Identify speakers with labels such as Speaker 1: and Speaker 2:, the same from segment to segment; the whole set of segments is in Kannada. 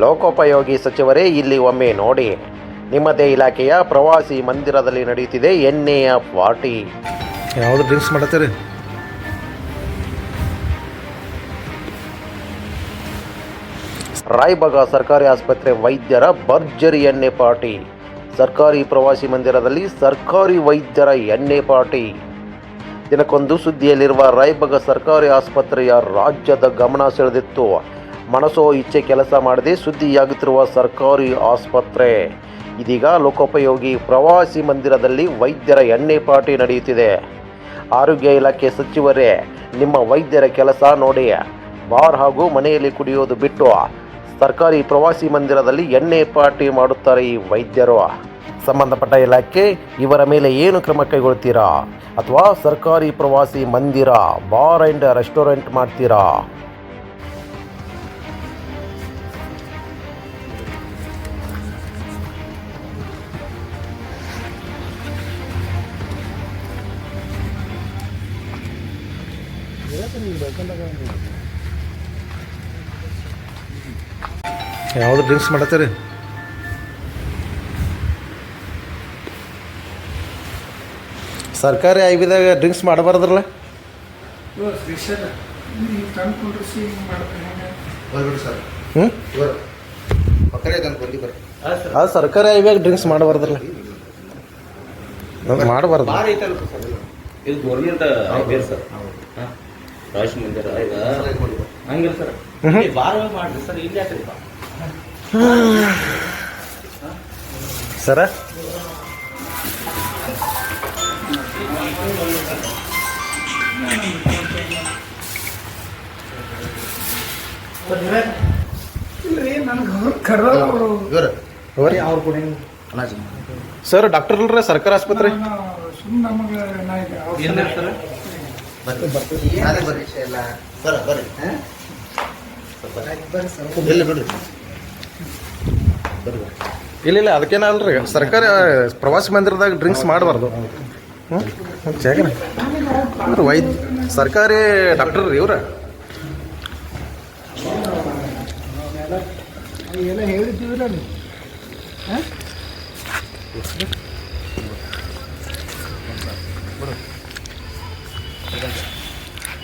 Speaker 1: ಲೋಕೋಪಯೋಗಿ ಸಚಿವರೇ ಇಲ್ಲಿ ಒಮ್ಮೆ ನೋಡಿ. ನಿಮ್ಮದೇ ಇಲಾಖೆಯ ಪ್ರವಾಸಿ ಮಂದಿರದಲ್ಲಿ ನಡೆಯುತ್ತಿದೆ ಎಣ್ಣೆಯ ಪಾರ್ಟಿ
Speaker 2: ಯಾವ್ದು ಡ್ರಿಂಕ್ಸ್ ಮಾಡತ್ತೀರಿ?
Speaker 1: ರಾಯಬಾಗ ಸರ್ಕಾರಿ ಆಸ್ಪತ್ರೆ ವೈದ್ಯರ ಭರ್ಜರಿ ಎಣ್ಣೆ ಪಾರ್ಟಿ. ಸರ್ಕಾರಿ ಪ್ರವಾಸಿ ಮಂದಿರದಲ್ಲಿ ಸರ್ಕಾರಿ ವೈದ್ಯರ ಎಣ್ಣೆ ಪಾರ್ಟಿ. ದಿನಕ್ಕೊಂದು ಸುದ್ದಿಯಲ್ಲಿರುವ ರಾಯಬಾಗ ಸರ್ಕಾರಿ ಆಸ್ಪತ್ರೆಯ ರಾಜ್ಯದ ಗಮನ ಸೆಳೆದಿತ್ತು. ಮನಸೋ ಇಚ್ಛೆ ಕೆಲಸ ಮಾಡದೆ ಸುದ್ದಿಯಾಗುತ್ತಿರುವ ಸರ್ಕಾರಿ ಆಸ್ಪತ್ರೆ. ಇದೀಗ ಲೋಕೋಪಯೋಗಿ ಪ್ರವಾಸಿ ಮಂದಿರದಲ್ಲಿ ವೈದ್ಯರ ಎಣ್ಣೆ ಪಾರ್ಟಿ ನಡೆಯುತ್ತಿದೆ. ಆರೋಗ್ಯ ಇಲಾಖೆ ಸಚಿವರೇ, ನಿಮ್ಮ ವೈದ್ಯರ ಕೆಲಸ ನೋಡಿ. ಬಾರ್ ಹಾಗೂ ಮನೆಯಲ್ಲಿ ಕುಡಿಯೋದು ಬಿಟ್ಟು ಸರ್ಕಾರಿ ಪ್ರವಾಸಿ ಮಂದಿರದಲ್ಲಿ ಎಣ್ಣೆ ಪಾರ್ಟಿ ಮಾಡುತ್ತಾರೆ ಈ ವೈದ್ಯರು. ಸಂಬಂಧಪಟ್ಟ ಇಲಾಖೆ, ಇವರ ಮೇಲೆ ಏನು ಕ್ರಮ ಕೈಗೊಳ್ತೀರಾ? ಅಥವಾ ಸರ್ಕಾರಿ ಪ್ರವಾಸಿ ಮಂದಿರ, ಬಾರ್ ಆ್ಯಂಡ್ ರೆಸ್ಟೋರೆಂಟ್ ಮಾಡ್ತೀರಾ?
Speaker 2: ಯಾವ್ದು ಡ್ರಿಂಕ್ಸ್ ಮಾಡತ್ತೀರಿ? ಸರ್ಕಾರಿ ಐಬಿದಾಗ ಡ್ರಿಂಕ್ಸ್ ಮಾಡಬಾರ್ದ್ರಲ್ಲ? ಹ್ಞೂ ಅದು ಸರ್ಕಾರಿ ಐವ್ಯಾಗ ಡ್ರಿಂಕ್ಸ್ ಮಾಡಬಾರ್ದ್ರಲ್ಲ? ಮಾಡಬಾರ್ದು.
Speaker 3: ಇದು. Government sir. ರಾಜ್ ಮಂದಿರ ಹಂಗಿಲ್ಲ ಸರ್. ಬಾರ ಮಾಡ್ರಿ ಸರ್ ಇಲ್ಲಿ
Speaker 2: ಸರ? ಅವ್ರಿ. ಸರ್ ಡಾಕ್ಟರ್ ಅಲ್ರ ಸರ್ಕಾರಿ ಆಸ್ಪತ್ರೆ?
Speaker 3: ಏನ್ರಿ ಸರ್
Speaker 2: ಇಲ್ಲ ಇಲ್ಲ ಅದಕ್ಕೇನ ಅಲ್ರಿ ಸರ್ಕಾರ ಪ್ರವಾಸಿ ಮಂದಿರದಾಗ ಡ್ರಿಂಕ್ಸ್ ಮಾಡಬಾರ್ದು. ಹ್ಞೂ ವೈದ್ಯ ಸರ್ಕಾರಿ ಡಾಕ್ಟರ್ ರೀ ಇವ್ರ.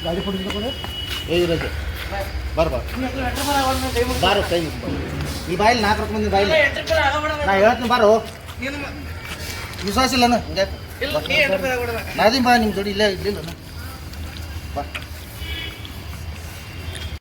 Speaker 4: ಗಾಡಿ ಕೊಡಿದ್ರೆ ಕೊಡ
Speaker 5: ಬಾರು ಕೈ ಈ ಬಾಯಿಲ್ ನಾಲ್ಕು ರೊಕ್ಕ ಮಂದಿ ಬಾಯಿಲ್ ನಾ ಹೇಳ್ತೀನಿ ಬಾರು. ವಿಶ್ವಾಸ ಇಲ್ಲ ನಾ ಅದೀನಿ ಬಾ. ನಿಮ್ಮ ಜೋಡಿ ಇಲ್ಲೇ ಇರ್ಲಿಲ್ಲ